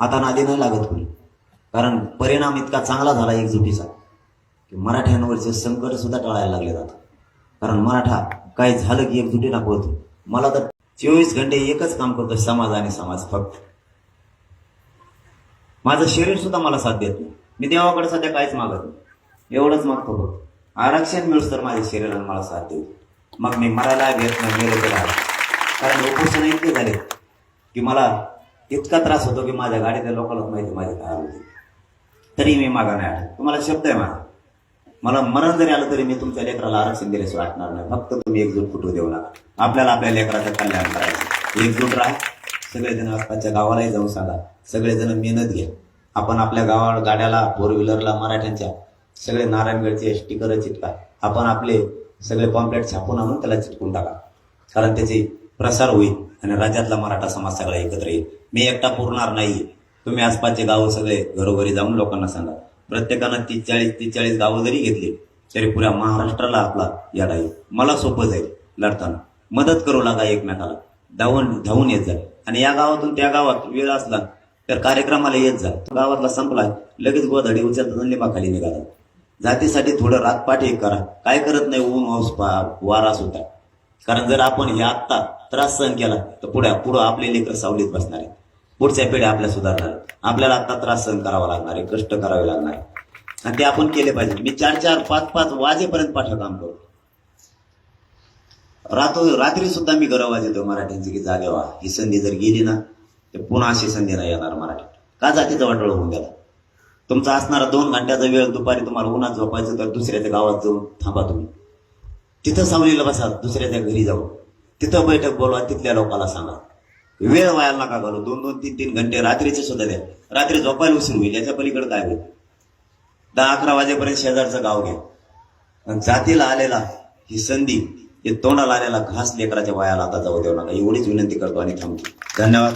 आता नादी नाही लागत कोणी. कारण परिणाम इतका चांगला झाला एकजुटीचा की मराठ्यांवरचे संकट सुद्धा टाळायला लागले जात कारण मराठा काय झालं की एकजुटीला पळतो मला तर चोवीस घंटे एकच काम करतो समाज आणि समाज फक्त. माझं शरीर सुद्धा मला साथ देत नाही. मी देवाकडे सध्या काहीच मागत नाही. एवढंच मागतो फक्त. आरक्षण मिळूस तर माझ्या शरीराला मला साथ देऊ. मग मी मरायला घेत नाही मेलो तर कारण उपोषण इतके झाले की मला इतका त्रास होतो की माझ्या गाडीतल्या लोकांना माहिती माझे काय होती तरी मी मागा नाही आठवत तुम्हाला शब्द आहे माझा मला मरण जरी आलं तरी मी तुमच्या लेकराला आरक्षण दिल्यास वाटणार नाही. फक्त तुम्ही एकजूट फुटू देऊ नका. आपल्याला आपल्या लेकराचं कल्याण करायचं. एकजूट राहा. सगळेजण आसपासच्या गावालाही जाऊन सांगा. सगळेजण मेहनत घ्या. आपण आपल्या गावा गाड्याला फोर व्हीलरला मराठ्यांच्या सगळे नारायणगडचे स्टिकर चिटका. आपण आपले सगळे पॉम्पलेट छापून आणून त्याला चिटकून टाका. कारण त्याचे प्रसार होईल आणि राज्यातला मराठा समाज सगळा एकत्र येईल. मी एकटा पुरणार नाही. तुम्ही आसपासचे गावं सगळे घरोघरी जाऊन लोकांना सांगा. प्रत्येकानं तीस चाळीस तीस चाळीस गावं जरी घेतली तरी पुऱ्या महाराष्ट्राला आपला याला येईल. मला सोपं जाईल लढताना. मदत करू लागा एकमेकाला. धावून धावून येत जा. आणि या गावातून त्या गावात वेळ असला तर कार्यक्रमाला येत जा. तो गावातला संपला लगेच गोधडी उचलतात आणि लिंबाखाली निघाला. जातीसाठी थोडं रातपाठ एक करा. काय करत नाही ऊन पा- वारा सुद्धा. कारण जर आपण हे आत्ता त्रास सहन केला तर पुढे पुढं आपले लेकर सावलीत बसणार आहेत. पुढच्या पिढ्या आपल्या सुधारणार आपल्याला आता त्रास सहन करावा लागणार आहे कष्ट करावे लागणार आहे आणि ते आपण केले पाहिजे. मी चार चार पाच पाच वाजेपर्यंत पाठ काम करतो. रातो रात्री सुद्धा मी गरव वाजवतो मराठ्यांची की जागे व्हा ही संधी जर गेली ना तर पुन्हा अशी संधी नाही येणार मराठी का जातीचा वाटळ होऊन गेला? तुमचा असणारा दोन घंट्याचा वेळ दुपारी तुम्हाला उन्हात झोपायचं तर दुसऱ्याच्या गावात जाऊन थांबा तुम्ही. तिथं सावलीला बसा दुसऱ्याच्या घरी जाऊ तिथं बैठक बोलवा तिथल्या लोकांना सांगा. वेळ व्हायला नका घालू. दोन दोन तीन तीन घंटे रात्रीचे सुद्धा द्या. रात्री झोपायला उशीर होईल याच्या पलीकडे काय होईल? दहा अकरा वाजेपर्यंत शेजारचं गाव घ्या. आणि जातीला आलेला ही संधी हे तोंडाला आलेला घास लेकराच्या वयाला आता जाऊ देऊ नका. एवढीच विनंती करतो आणि थांबतो. धन्यवाद.